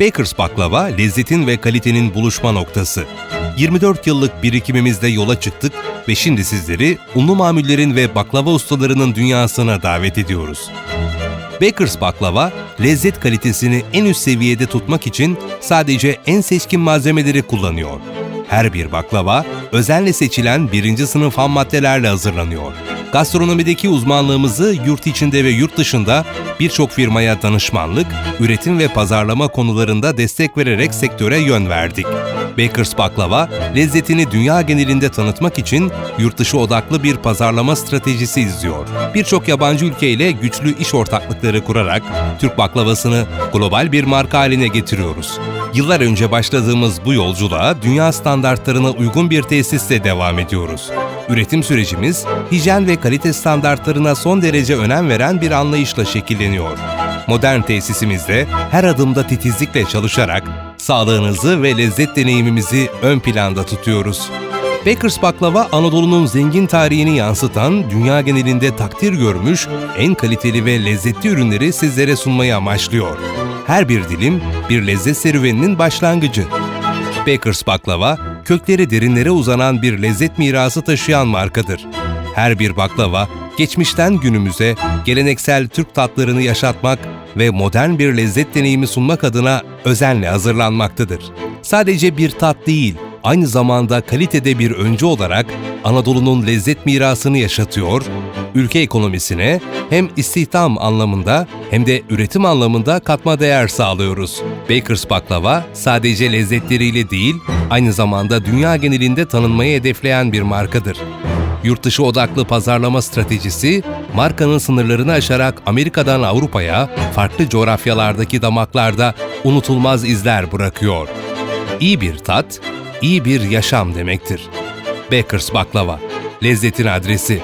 Bakers Baklava, lezzetin ve kalitenin buluşma noktası. 24 yıllık birikimimizde yola çıktık ve şimdi sizleri unlu mamullerin ve baklava ustalarının dünyasına davet ediyoruz. Bakers Baklava, lezzet kalitesini en üst seviyede tutmak için sadece en seçkin malzemeleri kullanıyor. Her bir baklava, özenle seçilen birinci sınıf ham maddelerle hazırlanıyor. Gastronomideki uzmanlığımızı yurt içinde ve yurt dışında birçok firmaya danışmanlık, üretim ve pazarlama konularında destek vererek sektöre yön verdik. Bakers Baklava, lezzetini dünya genelinde tanıtmak için yurt dışı odaklı bir pazarlama stratejisi izliyor. Birçok yabancı ülkeyle güçlü iş ortaklıkları kurarak Türk baklavasını global bir marka haline getiriyoruz. Yıllar önce başladığımız bu yolculuğa dünya standartlarına uygun bir tesisle devam ediyoruz. Üretim sürecimiz hijyen ve kalite standartlarına son derece önem veren bir anlayışla şekilleniyor. Modern tesisimizde her adımda titizlikle çalışarak sağlığınızı ve lezzet deneyimimizi ön planda tutuyoruz. Bakers Baklava Anadolu'nun zengin tarihini yansıtan, dünya genelinde takdir görmüş en kaliteli ve lezzetli ürünleri sizlere sunmayı amaçlıyor. Her bir dilim bir lezzet serüveninin başlangıcı. Bakers Baklava, kökleri derinlere uzanan bir lezzet mirası taşıyan markadır. Her bir baklava, geçmişten günümüze geleneksel Türk tatlarını yaşatmak ve modern bir lezzet deneyimi sunmak adına özenle hazırlanmaktadır. Sadece bir tat değil, aynı zamanda kalitede bir öncü olarak Anadolu'nun lezzet mirasını yaşatıyor, ülke ekonomisine hem istihdam anlamında hem de üretim anlamında katma değer sağlıyoruz. Bakers Baklava sadece lezzetleriyle değil, aynı zamanda dünya genelinde tanınmayı hedefleyen bir markadır. Yurt dışı odaklı pazarlama stratejisi, markanın sınırlarını aşarak Amerika'dan Avrupa'ya, farklı coğrafyalardaki damaklarda unutulmaz izler bırakıyor. İyi bir tat, iyi bir yaşam demektir. Bakers Baklava, lezzetin adresi.